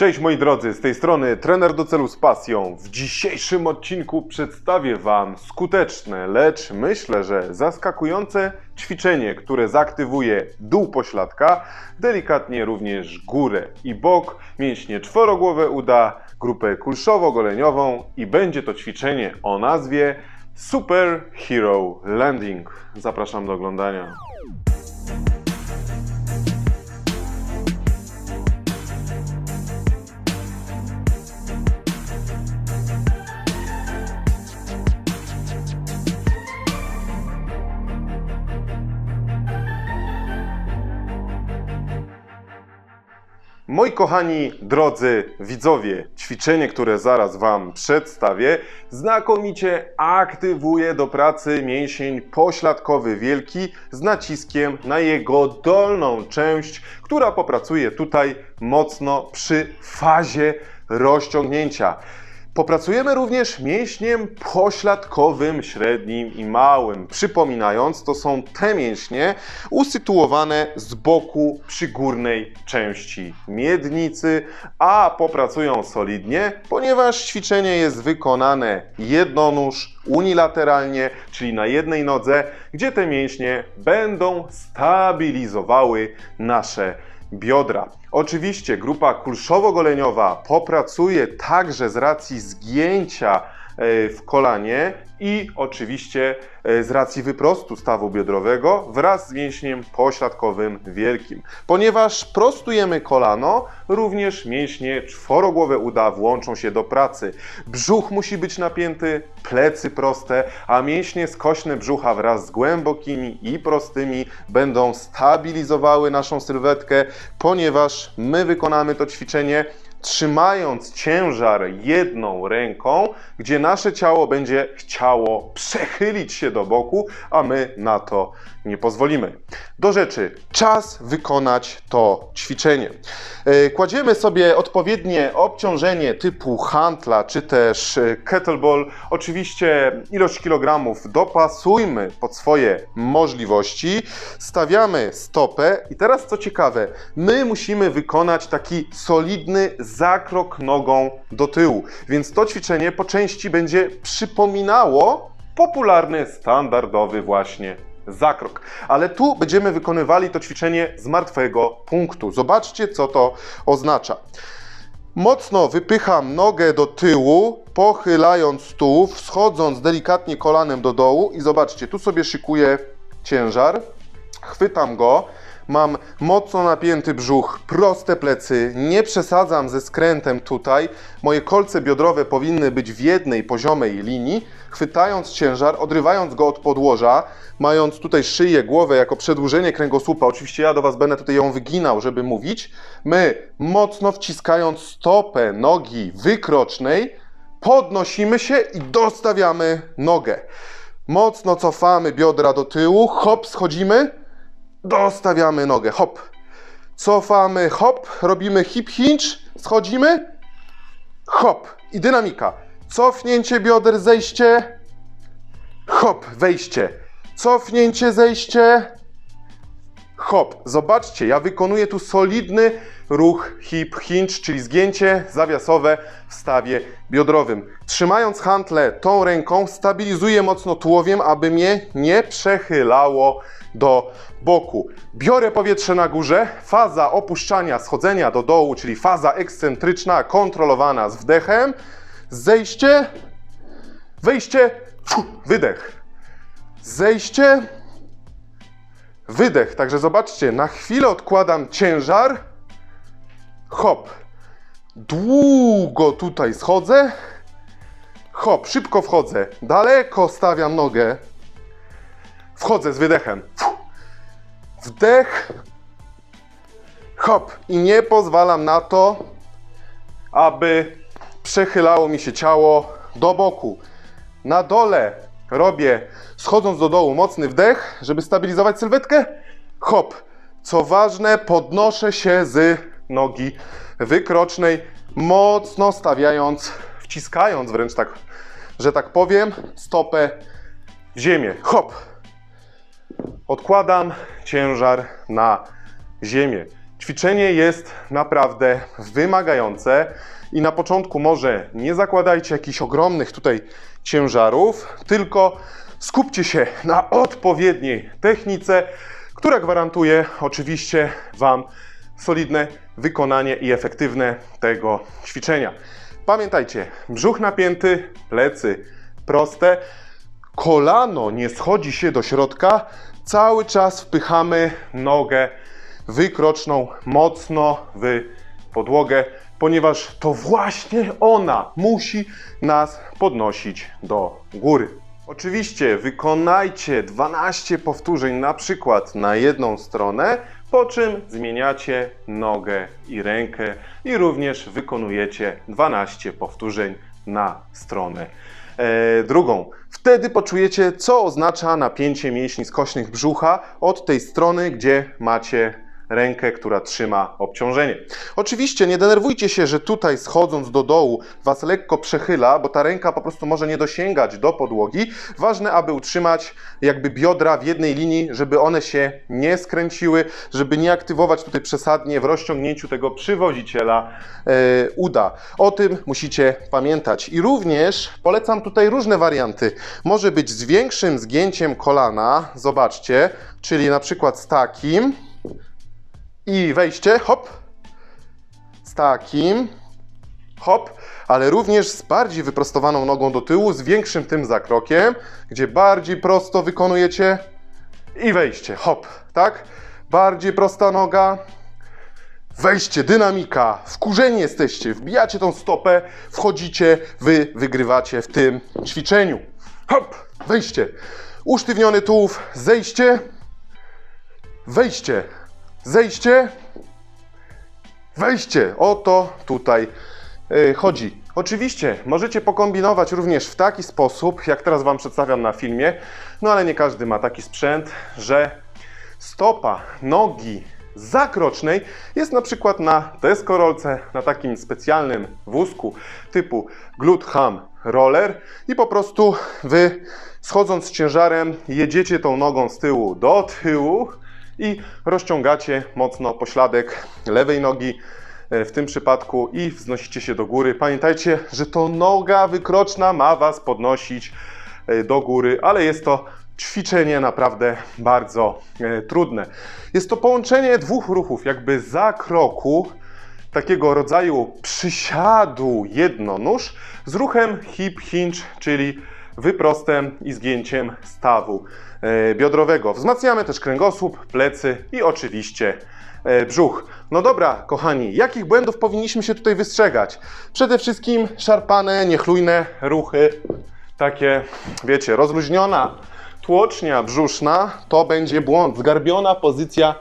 Cześć moi drodzy, z tej strony trener do celu z pasją. W dzisiejszym odcinku przedstawię Wam skuteczne, lecz myślę, że zaskakujące ćwiczenie, które zaktywuje dół pośladka, delikatnie również górę i bok, mięśnie czworogłowe uda, grupę kulszowo-goleniową i będzie to ćwiczenie o nazwie Super Hero Landing. Zapraszam do oglądania. Moi kochani, drodzy widzowie, ćwiczenie, które zaraz Wam przedstawię, znakomicie aktywuje do pracy mięsień pośladkowy wielki z naciskiem na jego dolną część, która popracuje tutaj mocno przy fazie rozciągnięcia. Popracujemy również mięśniem pośladkowym, średnim i małym. Przypominając, to są te mięśnie usytuowane z boku przy górnej części miednicy, a popracują solidnie, ponieważ ćwiczenie jest wykonane jednonóż, unilateralnie, czyli na jednej nodze, gdzie te mięśnie będą stabilizowały nasze biodra. Oczywiście grupa kulszowo-goleniowa popracuje także z racji zgięcia w kolanie i oczywiście e, z racji wyprostu stawu biodrowego wraz z mięśniem pośladkowym wielkim. Ponieważ prostujemy kolano, również mięśnie czworogłowe uda włączą się do pracy. Brzuch musi być napięty, plecy proste, a mięśnie skośne brzucha wraz z głębokimi i prostymi będą stabilizowały naszą sylwetkę, ponieważ my wykonamy to ćwiczenie trzymając ciężar jedną ręką, gdzie nasze ciało będzie chciało przechylić się do boku, a my na to nie pozwolimy. Do rzeczy, czas wykonać to ćwiczenie. E, Kładziemy sobie odpowiednie obciążenie typu hantla czy też e, kettlebell. Oczywiście ilość kilogramów dopasujmy pod swoje możliwości. Stawiamy stopę i teraz co ciekawe, my musimy wykonać taki solidny zakrok nogą do tyłu. Więc to ćwiczenie po części będzie przypominało popularny, standardowy właśnie zakrok. Ale tu będziemy wykonywali to ćwiczenie z martwego punktu. Zobaczcie, co to oznacza. Mocno wypycham nogę do tyłu, pochylając tułów, schodząc delikatnie kolanem do dołu i zobaczcie, tu sobie szykuję ciężar, chwytam go, mam mocno napięty brzuch, proste plecy, nie przesadzam ze skrętem tutaj, moje kolce biodrowe powinny być w jednej poziomej linii, chwytając ciężar, odrywając go od podłoża, mając tutaj szyję, głowę jako przedłużenie kręgosłupa, oczywiście ja do Was będę tutaj ją wyginał, żeby mówić, my mocno wciskając stopę nogi wykrocznej, podnosimy się i dostawiamy nogę. Mocno cofamy biodra do tyłu, hop, schodzimy, dostawiamy nogę, hop. Cofamy, hop, robimy hip hinge, schodzimy, hop i dynamika. Cofnięcie bioder, zejście, hop, wejście. Cofnięcie, zejście, hop. Zobaczcie, ja wykonuję tu solidny ruch hip hinge, czyli zgięcie zawiasowe w stawie biodrowym. Trzymając hantle tą ręką, stabilizuję mocno tułowiem, aby mnie nie przechylało do boku. Biorę powietrze na górze, faza opuszczania, schodzenia do dołu, czyli faza ekscentryczna, kontrolowana z wdechem, zejście, wejście, wydech. Zejście, wydech. Także zobaczcie, na chwilę odkładam ciężar, hop, długo tutaj schodzę, hop, szybko wchodzę, daleko stawiam nogę, wchodzę z wydechem, wdech, hop, i nie pozwalam na to, aby przechylało mi się ciało do boku. Na dole robię, schodząc do dołu, mocny wdech, żeby stabilizować sylwetkę. Hop. Co ważne, podnoszę się z nogi wykrocznej, mocno stawiając, wciskając wręcz tak, że tak powiem, stopę w ziemię. Hop. Odkładam ciężar na ziemię. Ćwiczenie jest naprawdę wymagające i na początku może nie zakładajcie jakichś ogromnych tutaj ciężarów, tylko skupcie się na odpowiedniej technice, która gwarantuje oczywiście Wam solidne wykonanie i efektywne tego ćwiczenia. Pamiętajcie, brzuch napięty, plecy proste, kolano nie schodzi się do środka, cały czas wpychamy nogę wykroczną mocno w podłogę, ponieważ to właśnie ona musi nas podnosić do góry. Oczywiście wykonajcie 12 powtórzeń na przykład na jedną stronę, po czym zmieniacie nogę i rękę i również wykonujecie 12 powtórzeń na stronę e, drugą. Wtedy poczujecie, co oznacza napięcie mięśni skośnych brzucha od tej strony, gdzie macie rękę, która trzyma obciążenie. Oczywiście nie denerwujcie się, że tutaj schodząc do dołu Was lekko przechyla, bo ta ręka po prostu może nie dosięgać do podłogi. Ważne, aby utrzymać jakby biodra w jednej linii, żeby one się nie skręciły, żeby nie aktywować tutaj przesadnie w rozciągnięciu tego przywoziciela e, uda. O tym musicie pamiętać. I również polecam tutaj różne warianty. Może być z większym zgięciem kolana, zobaczcie, czyli na przykład z takim, i wejście, hop, z takim, hop, ale również z bardziej wyprostowaną nogą do tyłu, z większym tym zakrokiem, gdzie bardziej prosto wykonujecie i wejście, hop, tak? Bardziej prosta noga, wejście, dynamika, wkurzeni jesteście, wbijacie tą stopę, wchodzicie, wy wygrywacie w tym ćwiczeniu. Hop, wejście, usztywniony tułów, zejście, wejście, zejście, wejście. O to tutaj y, chodzi. Oczywiście możecie pokombinować również w taki sposób, jak teraz Wam przedstawiam na filmie, no ale nie każdy ma taki sprzęt, że stopa nogi zakrocznej jest na przykład na deskorolce, na takim specjalnym wózku typu Glut Ham Roller i po prostu Wy schodząc z ciężarem jedziecie tą nogą z tyłu do tyłu i rozciągacie mocno pośladek lewej nogi e, w tym przypadku i wznosicie się do góry. Pamiętajcie, że to noga wykroczna ma Was podnosić e, do góry, ale jest to ćwiczenie naprawdę bardzo e, trudne. Jest to połączenie dwóch ruchów, jakby za kroku, takiego rodzaju przysiadu jednonóż z ruchem hip hinge, czyli wyprostem i zgięciem stawu biodrowego. Wzmacniamy też kręgosłup, plecy i oczywiście e, brzuch. No dobra, kochani, jakich błędów powinniśmy się tutaj wystrzegać? Przede wszystkim szarpane, niechlujne ruchy, takie, wiecie, rozluźniona tłocznia brzuszna to będzie błąd. Zgarbiona pozycja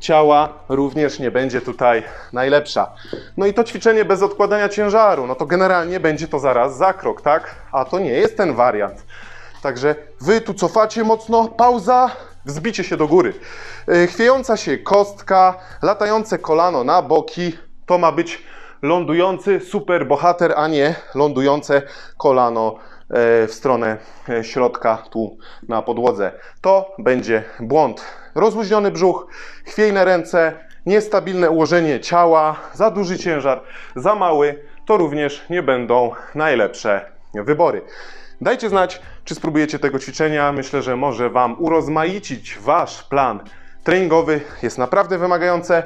ciała również nie będzie tutaj najlepsza. No i to ćwiczenie bez odkładania ciężaru, no to generalnie będzie to zaraz zakrok, tak? A to nie jest ten wariant. Także wy tu cofacie mocno, pauza, wzbicie się do góry. Yy, Chwiejąca się kostka, latające kolano na boki, to ma być lądujący super bohater, a nie lądujące kolano e, w stronę e, środka tu na podłodze. To będzie błąd. Rozluźniony brzuch, chwiejne ręce, niestabilne ułożenie ciała, za duży ciężar, za mały, to również nie będą najlepsze wybory. Dajcie znać, czy spróbujecie tego ćwiczenia. Myślę, że może Wam urozmaicić Wasz plan treningowy. Jest naprawdę wymagające.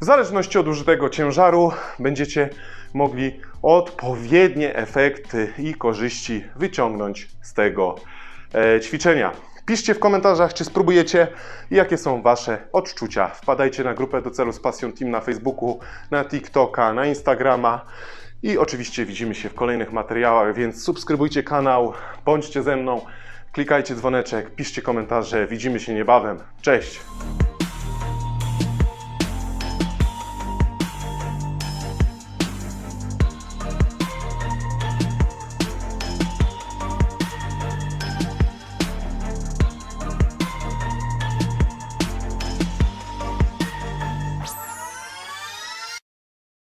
W zależności od użytego ciężaru będziecie mogli odpowiednie efekty i korzyści wyciągnąć z tego e, ćwiczenia. Piszcie w komentarzach, czy spróbujecie i jakie są Wasze odczucia. Wpadajcie na grupę do celu z Passion Team na Facebooku, na TikToka, na Instagrama. I oczywiście widzimy się w kolejnych materiałach, więc subskrybujcie kanał, bądźcie ze mną, klikajcie dzwoneczek, piszcie komentarze. Widzimy się niebawem. Cześć!